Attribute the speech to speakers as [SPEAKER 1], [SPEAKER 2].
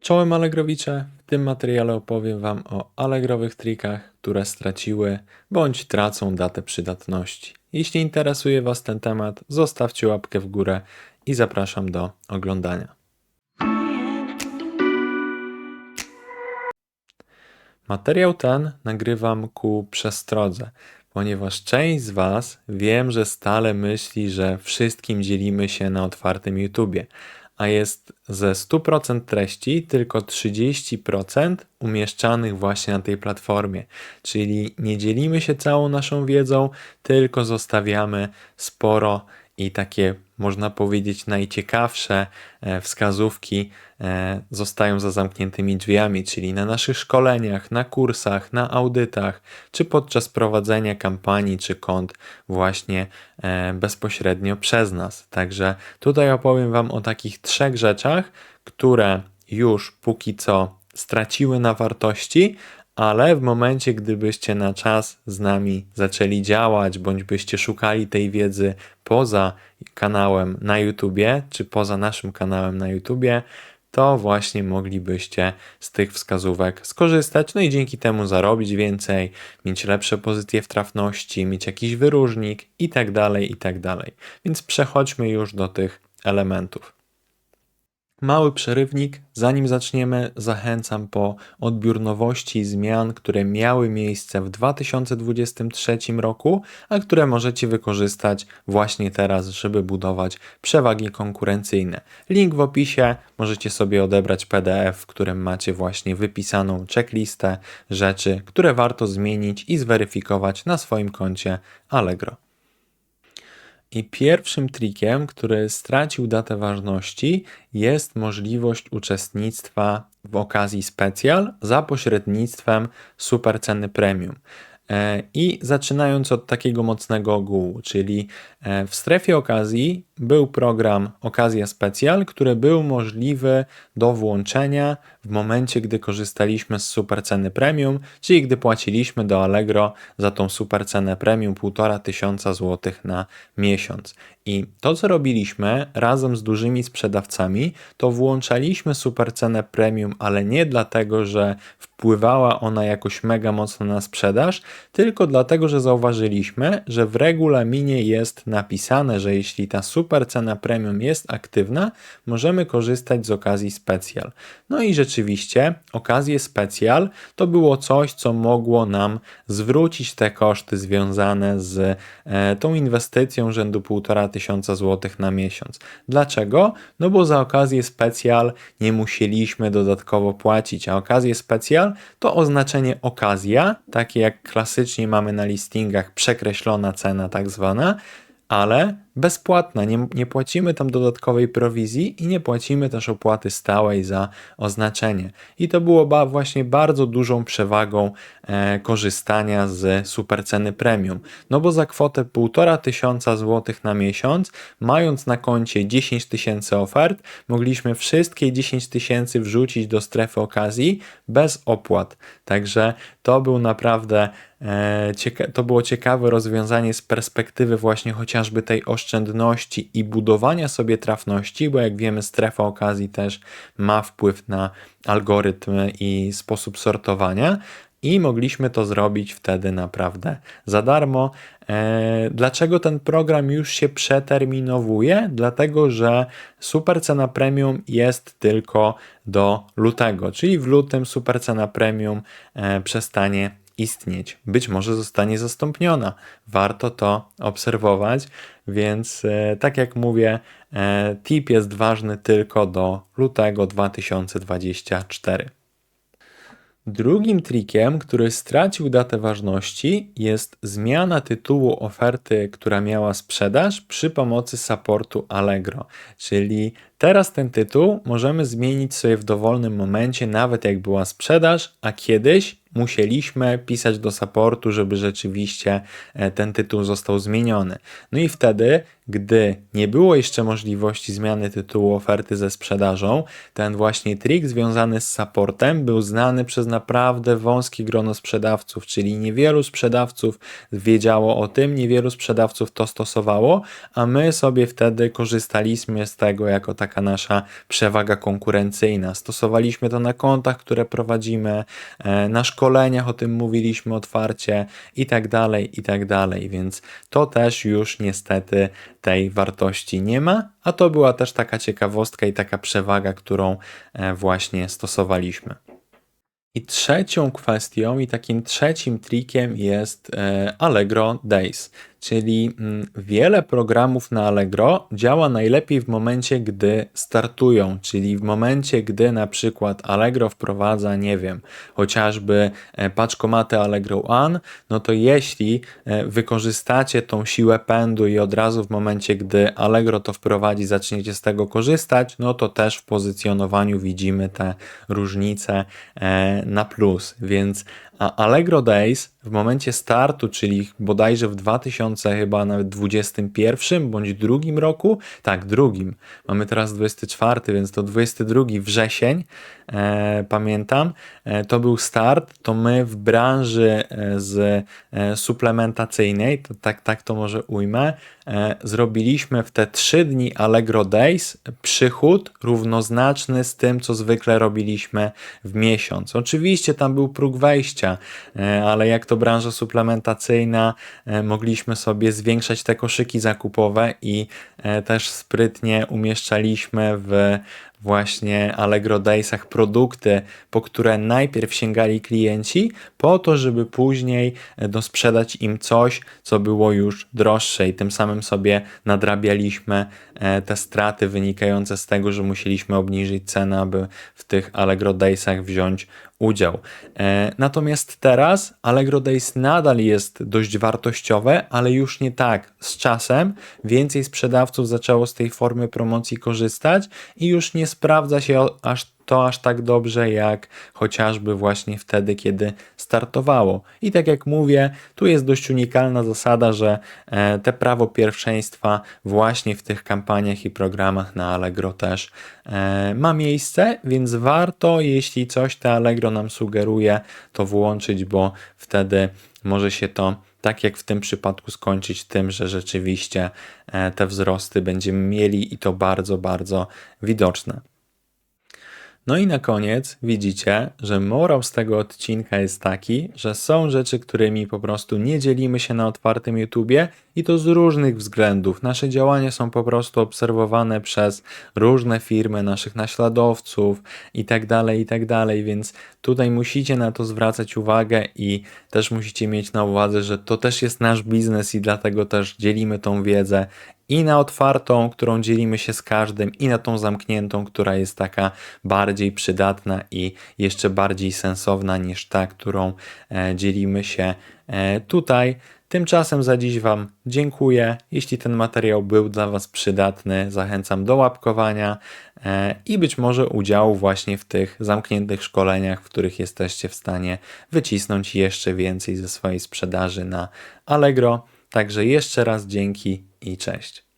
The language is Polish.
[SPEAKER 1] Czołem Allegrowicze. W tym materiale opowiem Wam o allegrowych trikach, które straciły bądź tracą datę przydatności. Jeśli interesuje Was ten temat, zostawcie łapkę w górę i zapraszam do oglądania. Materiał ten nagrywam ku przestrodze, ponieważ część z Was wiem, że stale myśli, że wszystkim dzielimy się na otwartym YouTubie, a jest ze 100% treści tylko 30% umieszczanych właśnie na tej platformie. Czyli nie dzielimy się całą naszą wiedzą, tylko zostawiamy sporo i takie można powiedzieć najciekawsze e, wskazówki e, zostają za zamkniętymi drzwiami, czyli na naszych szkoleniach, na kursach, na audytach, czy podczas prowadzenia kampanii czy kont właśnie e, bezpośrednio przez nas. Także tutaj opowiem Wam o takich trzech rzeczach, które już póki co straciły na wartości, ale w momencie, gdybyście na czas z nami zaczęli działać, bądź byście szukali tej wiedzy poza kanałem na YouTubie, czy poza naszym kanałem na YouTubie, to właśnie moglibyście z tych wskazówek skorzystać, no i dzięki temu zarobić więcej, mieć lepsze pozycje w trafności, mieć jakiś wyróżnik i tak tak. Więc przechodźmy już do tych elementów. Mały przerywnik. Zanim zaczniemy, zachęcam po odbiór nowości i zmian, które miały miejsce w 2023 roku, a które możecie wykorzystać właśnie teraz, żeby budować przewagi konkurencyjne. Link w opisie, możecie sobie odebrać PDF, w którym macie właśnie wypisaną checklistę rzeczy, które warto zmienić i zweryfikować na swoim koncie Allegro. I pierwszym trikiem, który stracił datę ważności, jest możliwość uczestnictwa w okazji specjal za pośrednictwem superceny premium. E, I zaczynając od takiego mocnego ogółu, czyli e, w strefie okazji był program Okazja Specjal, który był możliwy do włączenia w momencie, gdy korzystaliśmy z superceny premium, czyli gdy płaciliśmy do Allegro za tą supercenę premium 1,5 tysiąca złotych na miesiąc. I to, co robiliśmy razem z dużymi sprzedawcami, to włączaliśmy supercenę premium, ale nie dlatego, że wpływała ona jakoś mega mocno na sprzedaż, tylko dlatego, że zauważyliśmy, że w regulaminie jest napisane, że jeśli ta supercena premium jest aktywna, możemy korzystać z okazji specjal. No i rzeczywiście okazje specjal to było coś, co mogło nam zwrócić te koszty związane z e, tą inwestycją rzędu 1,5 tysiąca złotych na miesiąc. Dlaczego? No bo za okazję specjal nie musieliśmy dodatkowo płacić, a okazję specjal to oznaczenie okazja, takie jak klasycznie mamy na listingach przekreślona cena tak zwana, ale bezpłatna. Nie, nie płacimy tam dodatkowej prowizji i nie płacimy też opłaty stałej za oznaczenie. I to było ba, właśnie bardzo dużą przewagą e, korzystania z superceny premium. No bo za kwotę 1,5 tysiąca złotych na miesiąc, mając na koncie 10 tysięcy ofert, mogliśmy wszystkie 10 tysięcy wrzucić do strefy okazji bez opłat. Także to był naprawdę e, to było ciekawe rozwiązanie z perspektywy właśnie chociażby tej oszczędności i budowania sobie trafności, bo jak wiemy, strefa okazji też ma wpływ na algorytmy i sposób sortowania. I mogliśmy to zrobić wtedy naprawdę za darmo. E, dlaczego ten program już się przeterminowuje? Dlatego, że super cena premium jest tylko do lutego, czyli w lutym super cena premium e, przestanie istnieć. Być może zostanie zastąpiona. Warto to obserwować, więc e, tak jak mówię, e, tip jest ważny tylko do lutego 2024. Drugim trikiem, który stracił datę ważności, jest zmiana tytułu oferty, która miała sprzedaż przy pomocy supportu Allegro. Czyli teraz ten tytuł możemy zmienić sobie w dowolnym momencie, nawet jak była sprzedaż, a kiedyś musieliśmy pisać do supportu, żeby rzeczywiście e, ten tytuł został zmieniony. No i wtedy, gdy nie było jeszcze możliwości zmiany tytułu oferty ze sprzedażą, ten właśnie trik związany z supportem był znany przez naprawdę wąskie grono sprzedawców, czyli niewielu sprzedawców wiedziało o tym, niewielu sprzedawców to stosowało, a my sobie wtedy korzystaliśmy z tego jako taka nasza przewaga konkurencyjna. Stosowaliśmy to na kontach, które prowadzimy, e, na szkoleniach o tym mówiliśmy otwarcie i tak dalej, i tak dalej, więc to też już niestety tej wartości nie ma, a to była też taka ciekawostka i taka przewaga, którą e, właśnie stosowaliśmy. I trzecią kwestią i takim trzecim trikiem jest e, Allegro Days. Czyli mm, wiele programów na Allegro działa najlepiej w momencie, gdy startują, czyli w momencie, gdy na przykład Allegro wprowadza, nie wiem, chociażby e, paczkomaty Allegro One, no to jeśli e, wykorzystacie tą siłę pędu i od razu w momencie, gdy Allegro to wprowadzi, zaczniecie z tego korzystać, no to też w pozycjonowaniu widzimy te różnice e, na plus, więc Allegro Days w momencie startu, czyli bodajże w 2000 chyba nawet 21 bądź drugim roku, tak, drugim, mamy teraz 24, więc to 22 wrzesień, e, pamiętam, e, to był start, to my w branży e, z e, suplementacyjnej, to tak, tak to może ujmę, e, zrobiliśmy w te 3 dni Allegro Days przychód równoznaczny z tym, co zwykle robiliśmy w miesiąc. Oczywiście tam był próg wejścia, e, ale jak to branża suplementacyjna, e, mogliśmy sobie zwiększać te koszyki zakupowe i e, też sprytnie umieszczaliśmy w właśnie Allegro Daysach produkty, po które najpierw sięgali klienci, po to, żeby później dosprzedać im coś, co było już droższe i tym samym sobie nadrabialiśmy te straty wynikające z tego, że musieliśmy obniżyć cenę, aby w tych Allegro Daysach wziąć udział. E, natomiast teraz Allegro Days nadal jest dość wartościowe, ale już nie tak. Z czasem więcej sprzedawców zaczęło z tej formy promocji korzystać i już nie sprawdza się aż to aż tak dobrze jak chociażby właśnie wtedy, kiedy startowało. I tak jak mówię, tu jest dość unikalna zasada, że e, te prawo pierwszeństwa właśnie w tych kampaniach i programach na Allegro też e, ma miejsce, więc warto, jeśli coś te Allegro nam sugeruje, to włączyć, bo wtedy może się to tak jak w tym przypadku skończyć tym, że rzeczywiście e, te wzrosty będziemy mieli i to bardzo, bardzo widoczne. No i na koniec widzicie, że morał z tego odcinka jest taki, że są rzeczy, którymi po prostu nie dzielimy się na otwartym YouTubie i to z różnych względów. Nasze działania są po prostu obserwowane przez różne firmy, naszych naśladowców i tak dalej, i tak więc tutaj musicie na to zwracać uwagę i też musicie mieć na uwadze, że to też jest nasz biznes i dlatego też dzielimy tą wiedzę i na otwartą, którą dzielimy się z każdym, i na tą zamkniętą, która jest taka bardziej przydatna i jeszcze bardziej sensowna niż ta, którą e, dzielimy się e, tutaj. Tymczasem za dziś Wam dziękuję. Jeśli ten materiał był dla Was przydatny, zachęcam do łapkowania e, i być może udziału właśnie w tych zamkniętych szkoleniach, w których jesteście w stanie wycisnąć jeszcze więcej ze swojej sprzedaży na Allegro. Także jeszcze raz dzięki i cześć.